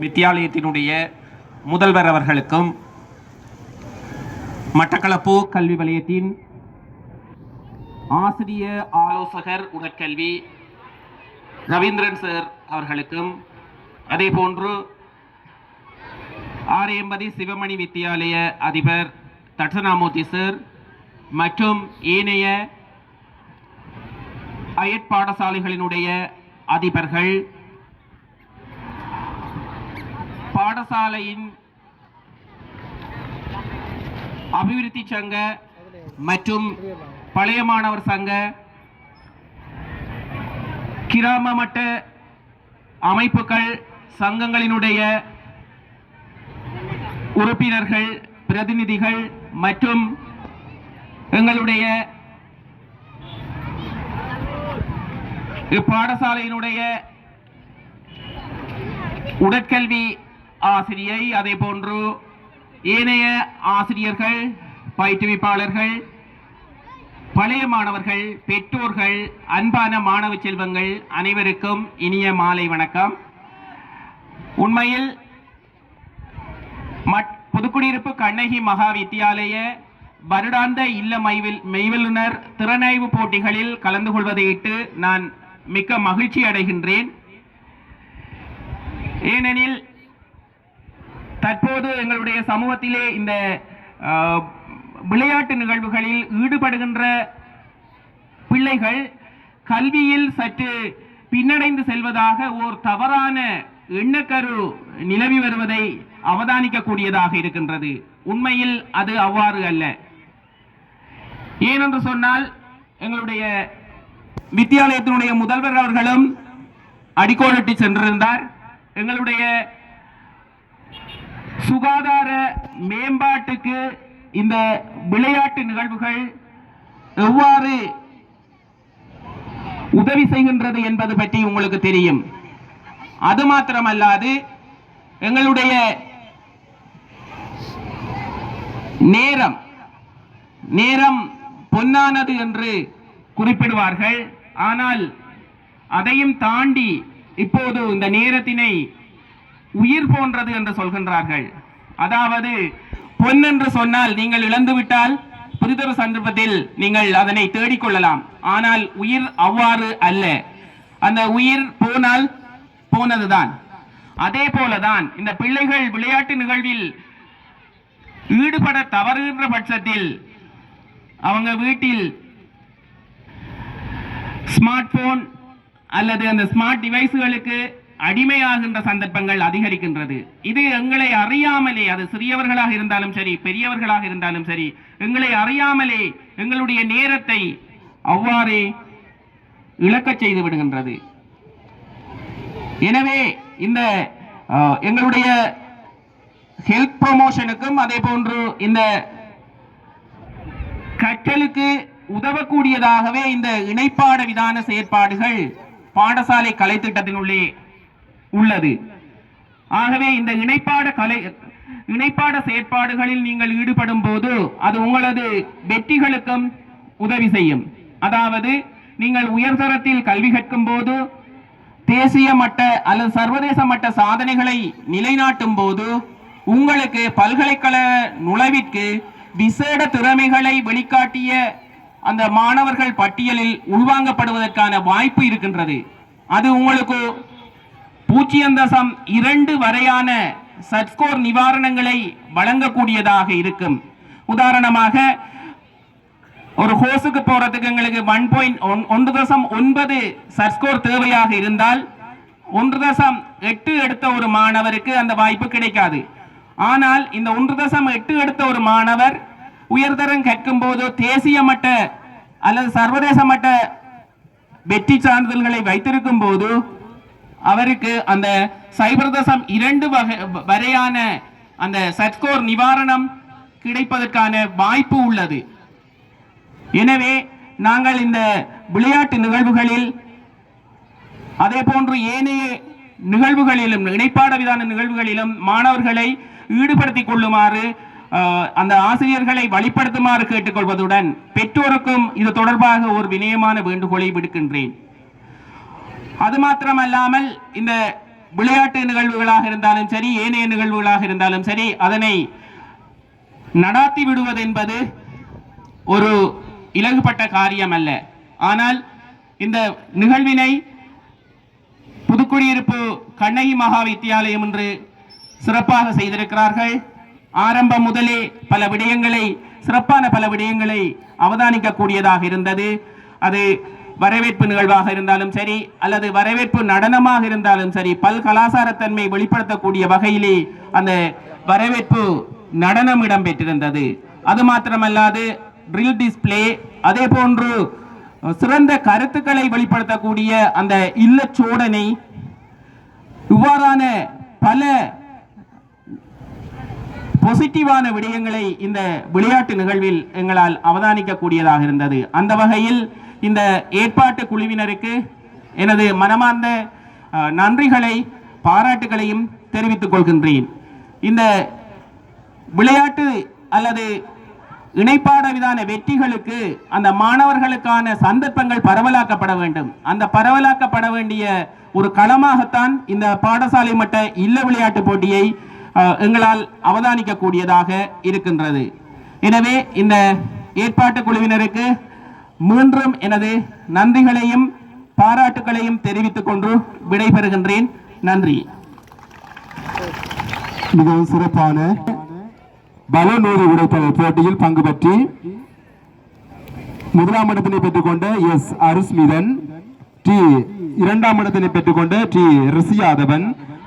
வித்தியாலயத்தினுடைய முதல்வர் அவர்களுக்கும் மட்டக்களப்பு கல்வி வலயத்தின் ஆசிரிய ஆலோசகர் உடற்கல்வி ரவீந்திரன் சார் அவர்களுக்கும் அதே போன்று ஆரியம்பதி சிவமணி வித்தியாலய அதிபர் தட்சணாமூர்த்தி சார் மற்றும் ஏனைய அயற்பாடசாலைகளினுடைய அதிபர்கள் பாடசாலையின் அபிவிருத்தி சங்க மற்றும் பழைய மாணவர் சங்க கிராம மட்ட அமைப்புகள் சங்கங்களினுடைய உறுப்பினர்கள் பிரதிநிதிகள் மற்றும் எங்களுடைய இப்பாடசாலையினுடைய உடற்கல்வி ஆசிரியை அதே போன்று ஏனைய ஆசிரியர்கள் பயிற்றுவிப்பாளர்கள் பழைய மாணவர்கள் பெற்றோர்கள் அன்பான மாணவ செல்வங்கள் அனைவருக்கும் இனிய மாலை வணக்கம். உண்மையில் மட்- புதுக்குடியிருப்பு கண்ணகி மகா வித்தியாலய வருடாந்த இல்ல மைவில் மெய்வல்லுனர் திறனாய்வு போட்டிகளில் கலந்து கொள்வதையிட்டு நான் மிக்க மகிழ்ச்சி அடைகின்றேன். ஏனெனில் தற்போது எங்களுடைய சமூகத்திலே இந்த விளையாட்டு நிகழ்வுகளில் ஈடுபடுகின்ற பிள்ளைகள் கல்வியில் சற்று பின்னடைந்து செல்வதாக ஓர் தவறான எண்ணக்கரு நிலவி வருவதை அவதானிக்கக்கூடியதாக இருக்கின்றது. உண்மையில் அது அவ்வாறு அல்ல. ஏனென்று சொன்னால் எங்களுடைய வித்தியாலயத்தினுடைய முதல்வர் அவர்களும் அடிக்கோலிட்டு சென்றிருந்தார். எங்களுடைய சுகாதார மேம்பாட்டுக்கு இந்த விளையாட்டு நிகழ்வுகள் எவ்வாறு உதவி செய்கின்றது என்பது பற்றி உங்களுக்கு தெரியும். அது மாத்திரமல்லாது எங்களுடைய நேரம் நேரம் பொன்னானது என்று குறிப்பிடுவார்கள். ஆனால் அதையும் தாண்டி இப்போது இந்த நேரத்தினை உயிர் போன்றது என்று சொல்கின்றார்கள். அதாவது பொன் என்று சொன்னால் நீங்கள் இழந்துவிட்டால் புரிதொரு சந்தர்ப்பத்தில் நீங்கள் அதனை தேடிக்கொள்ளலாம் ஆனால் உயிர் அவ்வாறு அல்ல. அந்த உயிர் போனால் போனதுதான். அதே போலதான் இந்த பிள்ளைகள் விளையாட்டு நிகழ்வில் ஈடுபட தவறுகின்ற பட்சத்தில் அவங்க வீட்டில் ஸ்மார்ட் போன் அல்லது அந்த ஸ்மார்ட் டிவைஸ்களுக்கு அடிமையாகின்ற சந்தர்ப்பங்கள் அதிகரிக்கின்றது. இது எங்களை அறியாமலே அது சிறியவர்களாக இருந்தாலும் சரி பெரியவர்களாக இருந்தாலும் சரி எங்களை அறியாமலே எங்களுடைய நேரத்தை அவ்வாறே இழக்கச் செய்து விடுகின்றது. எனவே இந்த எங்களுடைய ஹெல்த் ப்ரொமோஷனுக்கும் அதே போன்று இந்த கற்றலுக்கு உதவக்கூடியதாகவே இந்த இணைப்பாட விதான செயற்பாடுகள் பாடசாலை கலைத்திட்டத்தினுள்ளே உள்ளது. ஆகவே இந்த இணைப்பாட கலை இணைப்பாட செயற்பாடுகளில் நீங்கள் ஈடுபடும் போது அது உங்களது வெற்றிகளுக்கும் உதவி செய்யும். அதாவது நீங்கள் உயர்தரத்தில் கல்வி கற்கும் போது தேசிய மட்ட அல்லது சர்வதேச மட்ட சாதனைகளை நிலைநாட்டும் போது உங்களுக்கு பல்கலைக்கழக நுழைவிற்கு விசேட திறமைகளை வெளிக்காட்டிய அந்த மாணவர்கள் பட்டியலில் உள்வாங்கப்படுவதற்கான வாய்ப்பு இருக்கின்றது. அது உங்களுக்கு பூஜ்ஜியம் தசம் இரண்டு வரையான சட்ஸ்கோர் நிவாரணங்களை வழங்கக்கூடியதாக இருக்கும். உதாரணமாக ஒரு ஹோஸுக்கு போறதுக்கு எங்களுக்கு ஒன் பாயிண்ட் ஒன்று தசம் ஒன்பது சட்ஸ்கோர் தேவையாக இருந்தால் ஒன்று தசம் எட்டு எடுத்த ஒரு மாணவருக்கு அந்த வாய்ப்பு கிடைக்காது. ஆனால் இந்த ஒன்று தசம் எட்டு எடுத்த ஒரு மாணவர் உயர்தரம் கேட்கும் போது தேசிய மட்ட அல்லது சர்வதேச மட்ட வெற்றி சான்றிதழ்களை வைத்திருக்கும் போது அவருக்கு அந்த சைபர் தசம் இரண்டு வகை வரையான அந்த சத்கோர் நிவாரணம் கிடைப்பதற்கான வாய்ப்பு உள்ளது. எனவே நாங்கள் இந்த விளையாட்டு நிகழ்வுகளில் அதே போன்று ஏனைய நிகழ்வுகளிலும் இணைப்பாட விதான நிகழ்வுகளிலும் மாணவர்களை ஈடுபடுத்திக் கொள்ளுமாறு அந்த ஆசிரியர்களை வழிப்படுத்துமாறு கேட்டுக்கொள்வதுடன் பெற்றோருக்கும் இது தொடர்பாக ஒரு வினயமான வேண்டுகோளை விடுக்கின்றேன். அது மாத்திரமல்லாமல் இந்த விளையாட்டு நிகழ்வுகளாக இருந்தாலும் சரி ஏனைய நிகழ்வுகளாக இருந்தாலும் சரி அதனை நடாத்தி விடுவது என்பது ஒரு இலகுபட்ட காரியம் அல்ல ஆனால் இந்த நிகழ்வினை புதுக்குடியிருப்பு கண்ணகி மகா வித்தியாலயம் என்று சிறப்பாக செய்திருக்கிறார்கள். ஆரம்பம் முதலே பல விடயங்களை சிறப்பான பல விடயங்களை அவதானிக்கக்கூடியதாக இருந்தது. அது வரவேற்பு நிகழ்வாக இருந்தாலும் சரி அல்லது வரவேற்பு நடனமாக இருந்தாலும் சரி பல் கலாச்சாரத்தன்மை வெளிப்படுத்தக்கூடிய வகையிலே அந்த வரவேற்பு நடனம் இடம்பெற்றிருந்தது. அது மாத்திரமல்லாது ட்ரில் டிஸ்ப்ளே அதே போன்று சிறந்த கருத்துக்களை வெளிப்படுத்தக்கூடிய அந்த இல்லச்சோடனை இவ்வாறான பல பாசிட்டிவான விடயங்களை இந்த விளையாட்டு நிகழ்வில் எங்களால் அவதானிக்கக்கூடியதாக இருந்தது. அந்த வகையில் இந்த ஏற்பாட்டு குழுவினருக்கு எனது மனமார்ந்த நன்றிகளை பாராட்டுகளையும் தெரிவித்துக் கொள்கின்றேன். இந்த விளையாட்டு அல்லது இணைப்பாட விதான வெற்றிகளுக்கு அந்த மாணவர்களுக்கான சந்தர்ப்பங்கள் பரவலாக்கப்பட வேண்டும். அந்த பரவலாக்கப்பட வேண்டிய ஒரு களமாகத்தான் இந்த பாடசாலை மட்ட இல்ல விளையாட்டு போட்டியை எங்களால் அவதானிக்கக்கூடியதாக இருக்கின்றது. எனவே இந்த ஏற்பாட்டு குழுவினருக்கு மீண்டும் எனது நன்றிகளையும் பாராட்டுகளையும் தெரிவித்துக் கொண்டு விடைபெறுகின்றேன். நன்றி. மிகவும் சிறப்பான பலநூறு உடைத்தல் போட்டியில் பங்கு பற்றி முதலாம் இடத்தினை பெற்றுக்கொண்ட எஸ் அருஸ்மிதன் டி இரண்டாம் இடத்தினை பெற்றுக்கொண்ட டி ரிசியாதவன்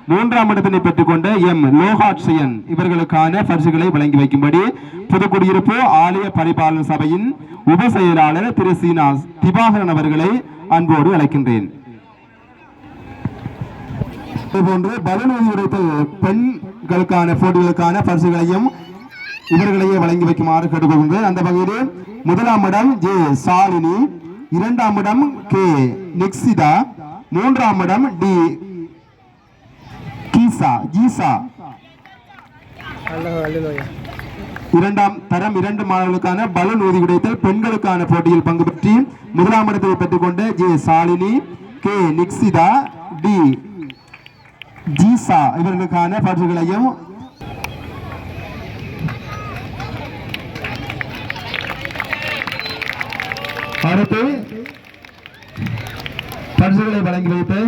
மூன்றாம் இடத்தினை பெற்றுக்கொண்ட எம். லோகாட்சயன் இவர்களுக்கான பரிசுகளை வழங்கி வைக்கும்படி புதுக்குடியிருப்பு ஆலய பரிபாலன சபையின் உப செயலாளர் திரு. சீனா திவாகரன் அவர்களை அன்போடு அழைக்கின்றேன். இதுபோன்று பலூன் உடைத்தல் பெண்களுக்கான போட்டிகளுக்கான பரிசுகளையும் இவர்களையே வழங்கி வைக்குமாறு கேட்டுக்கொள்கின்றேன். அந்த வகையில் முதலாம் இடம் ஜே. சாலினி இரண்டாம் இடம் கே. நிக்சிதா மூன்றாம் இடம் டி. கீசா ஜீசா. இரண்டாம் தரம் இரண்டு மாணவர்களுக்கான பலூன் ஊதி உடைத்தல் பெண்களுக்கான போட்டியில் பங்கு பெற்றி முதலாம் இடத்தை பெற்றுக்கொண்ட J Shalini K Nikshitha D Jeesa. இவர்களுக்கான பரிசுகளையும் அடுத்து பரிசுகளை வழங்கி வைத்து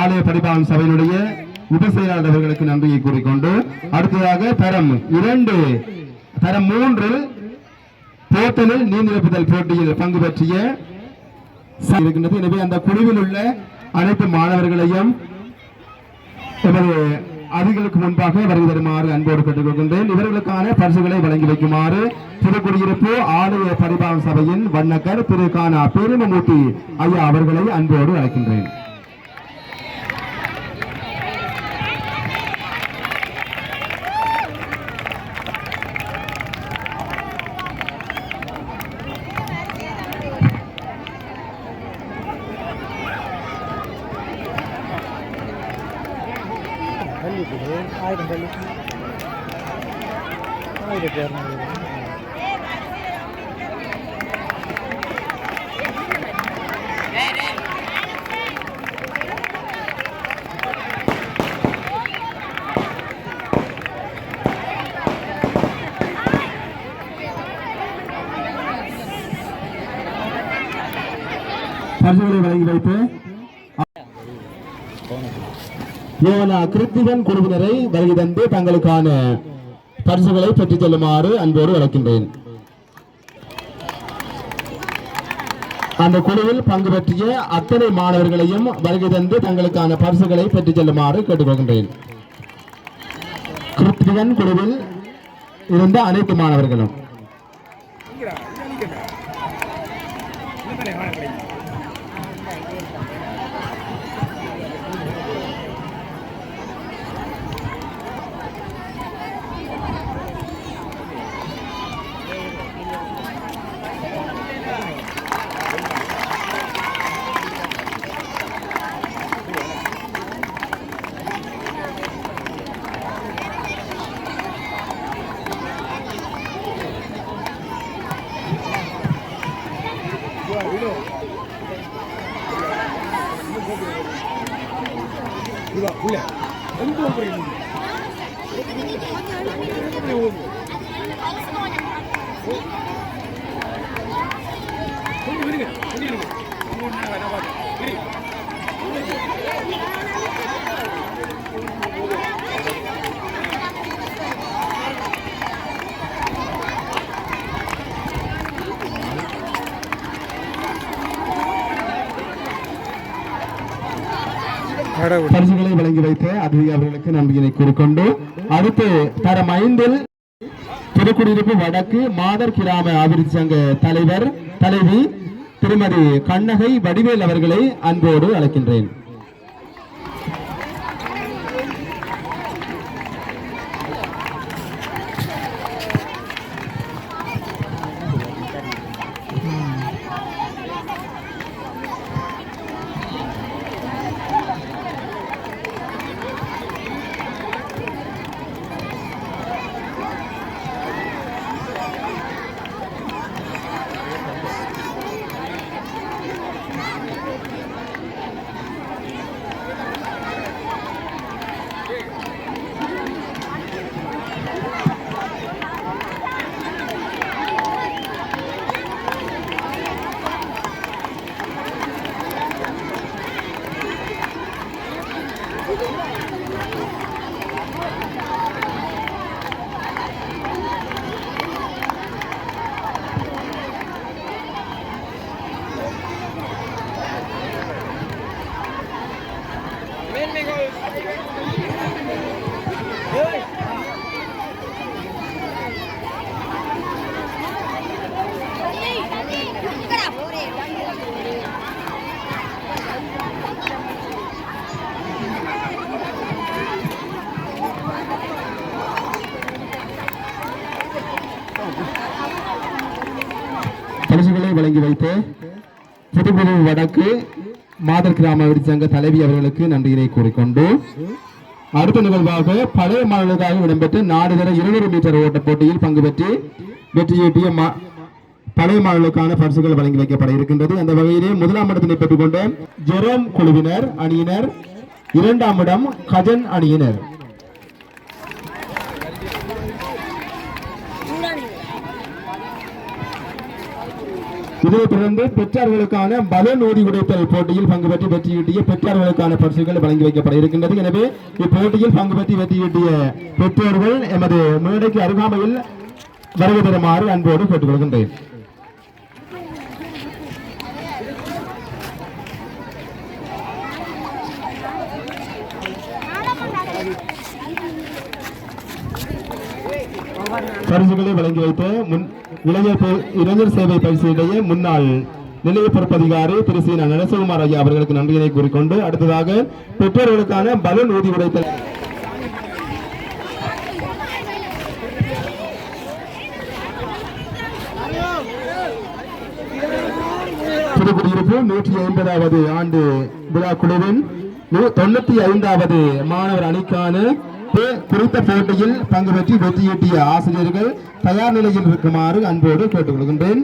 ஆலய பரிபாலன் சபையினுடைய இது செய்யாதவர்களுக்கு நன்றியை கூறிக்கொண்டு அடுத்ததாக தரம் இரண்டு தரம் மூன்று போத்தலில் நீர்நிரப்புதல் போட்டியில் பங்கு பற்றிய இருக்கின்றது. எனவே அந்த குழுவில் உள்ள அனைத்து மாணவர்களையும் எமது அதிகளுக்கு முன்பாக வருகை தருமாறு அன்போடு கேட்டுக்கொள்கின்றேன் இவர்களுக்கான பரிசுகளை வழங்கி வைக்குமாறு திருக்குடியிருப்பு ஆலய பரிபாலன சபையின் வண்ணக்கர் திரு. கானா பெருமமூர்த்தி ஐயா அவர்களை அன்போடு அழைக்கின்றேன். இதுக்கு இரநூறு வழங்கி வைத்து. கிருத்திகன் குழுவினரை வருகை தந்து தங்களுக்கான பரிசுகளை பெற்றுச் செல்லுமாறு அன்போடு வளர்க்கின்றேன் அந்த குழுவில் பங்கு பெற்றிய அத்தனை மாணவர்களையும் வருகை தந்து தங்களுக்கான பரிசுகளை பெற்றுச் செல்லுமாறு கேட்டுக்கொள்கின்றேன். கிருத்திகன் குழுவில் இருந்த அனைத்து மாணவர்களும். பரிசுகளை வழங்கி வைத்த அதிதி அவர்களுக்கு நன்றியினை கூறிக்கொண்டு அடுத்து தரம் ஐந்தில் திருக்குடியிருப்பு வடக்கு மாதர் கிராம அபிவிருத்தி சங்க தலைவர் தலைவி திருமதி கண்ணகை வடிவேல் அவர்களை அன்போடு அழைக்கின்றேன் பரிசுகளை வழங்கி வைத்த புதுப்புது வடக்கு மாதர் கிராம சங்க தலைவி அவர்களுக்கு நன்றியினை கூறிக்கொண்டு அடுத்த நிகழ்வாக பழைய மாநிலத்தாக இடம்பெற்ற நாடுதர இருநூறு மீட்டர் ஓட்ட போட்டியில் பங்கு பெற்று வெற்றியீட்டிய மா- பழைய மாணவர்களுக்கான பரிசுகள் வழங்கி வைக்கப்பட இருக்கின்றது. அந்த வகையிலே முதலாம் இடத்தினை பெற்றுக்கொண்ட ஜெரோம் குழுவினர் அணியினர். இரண்டாம் இடம் கஜன் அணியினர். இதைத் தொடர்ந்து பெற்றார்களுக்கான பலன் ஓடி உடைத்தல் போட்டியில் பங்கு பெற்று வெற்றியீட்டிய பெற்றார்களுக்கான பரிசுகள் வழங்கி வைக்கப்பட இருக்கின்றது. எனவே இப்போட்டியில் பங்கு பெற்று வெற்றியீட்டிய பெற்றோர்கள் எமது மேடைக்கு அருகாமையில் வருகை தருமாறு அன்போடு கேட்டுக்கொள்கின்றேன். பரிசுகளை வழங்கி வைத்த முன் இளைஞர் இளைஞர் சேவை பயிற்சியிடையே முன்னாள் நிலைய பொறுப்பதிகாரி திரு சி நரசகுமார் ஐயா அவர்களுக்கு நன்றியினை கூறிக்கொண்டு அடுத்ததாக பெற்றோர்களுக்கான பலன் ஊதி உடைத்தல். புதுக்குடியிருப்பு நூற்றி ஐம்பதாவது ஆண்டு விழா குழுவின் தொண்ணூத்தி ஐந்தாவது மாணவர் அணிக்கான பே- குறித்த போட்டியில் பங்கு பெற்று வெற்றியீட்டிய ஆசிரியர்கள் தயார் நிலையில் இருக்குமாறு அன்போடு கேட்டுக்கொள்கின்றேன்.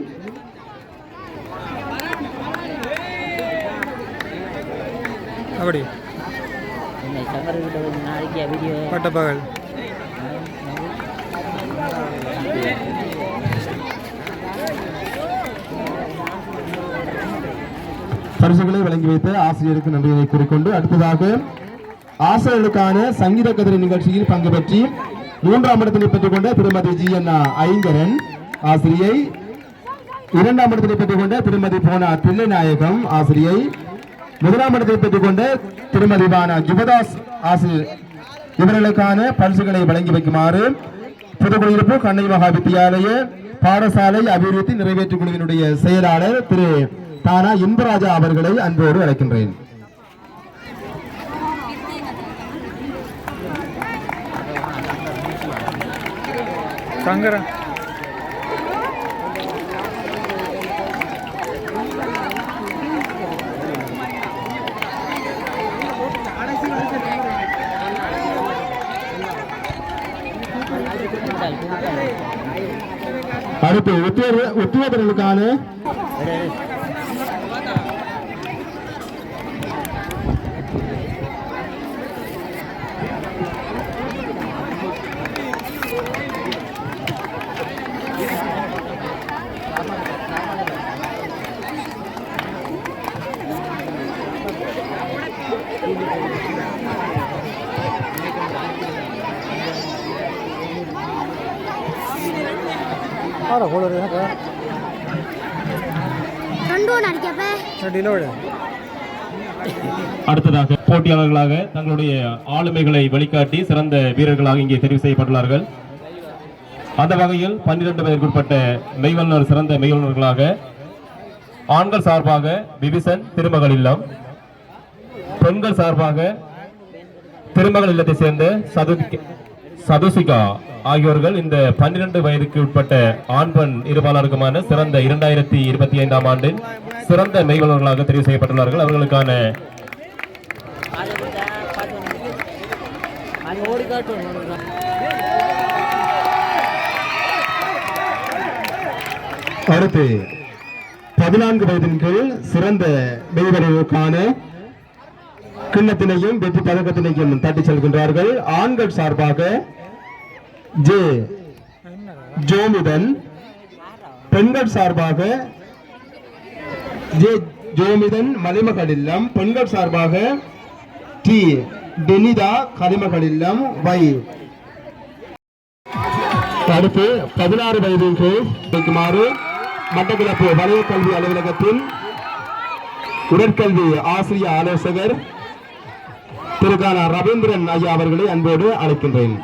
அப்படி பட்டப்பகல். பரிசுகளை வழங்கி வைத்த ஆசிரியருக்கு நன்றியை கூறிக்கொண்டு அடுத்ததாக ஆசிரியர்களுக்கான சங்கீத கதிரை நிகழ்ச்சியில் பங்கு பெற்றி மூன்றாம் இடத்தினை பெற்றுக்கொண்ட திருமதி ஜி என் ஐங்கரன் ஆசிரியை இரண்டாம் இடத்தினை பெற்றுக்கொண்ட திருமதி போனா தில்லைநாயகம் ஆசிரியை முதலாம் இடத்தை பெற்றுக்கொண்ட திருமதி பானா ஜுபதாஸ் ஆசிரியர் இவர்களுக்கான பரிசுகளை வழங்கி வைக்குமாறு புதுக்குடியிருப்பு கண்ணை மகா வித்தியாலய பாடசாலை அபிவிருத்தி நிறைவேற்று குழுவினுடைய செயலாளர் திரு தானா இன்பராஜா அவர்களை அன்போடு அழைக்கின்றேன். சங்கரன் அடுத்து உத்தியோக உத்தியோகர்களுக்கான டிலே விட. அடுத்ததாக போட்டியாளர்களாக தங்களுடைய ஆளுமைகளை வெளிக்காட்டி சிறந்த வீரர்களாக இங்கே தெரிவு செய்யப்பட்டுள்ளார்கள். அந்த வகையில் பன்னிரண்டு வயதிற்குட்பட்ட மெய்வல்லுநர் சிறந்த மெய்வல்லுநர்களாக ஆண்கள் சார்பாக விபிசன் திருமகள் இல்லம் பெண்கள் சார்பாக திருமகள் இல்லத்தை சேர்ந்த சதுதிக்- சதுசிகா ஆகியோர்கள் இந்த பன்னிரண்டு வயதுக்கு உட்பட்ட ஆண் பெண் இருபாலருக்குமான சிறந்த இரண்டாயிரத்தி இருபத்தி ஐந்தாம் ஆண்டின் சிறந்த மெய்வலர்களாக தெரிவு செய்யப்பட்டுள்ளார்கள். அவர்களுக்கான அடுத்து பதினான்கு வயதின் கீழ் சிறந்த மெய்வர்களுக்கான கிண்ணத்தினையும் வெற்றி பதக்கத்தினையும் தட்டி செல்கின்றார்கள். ஆண்கள் சார்பாக ஜே. ஜோமிதன் பெண்கள் சார்பாக ஜே ஜோமிதன் மலைமகள் இல்லம் பெண்கள் சார்பாக டி டெனிதா கரிமகள் இல்லம் வை. அடுத்து பதினாறு வயதிற்கு வைக்குமாறு மட்டக்கிழப்பு வலய கல்வி அலுவலகத்தின் உடற்கல்வி ஆசிரிய ஆலோசகர் திருக்கான ரவீந்திரன் ஐயா அவர்களை அன்போடு அழைக்கின்றேன்.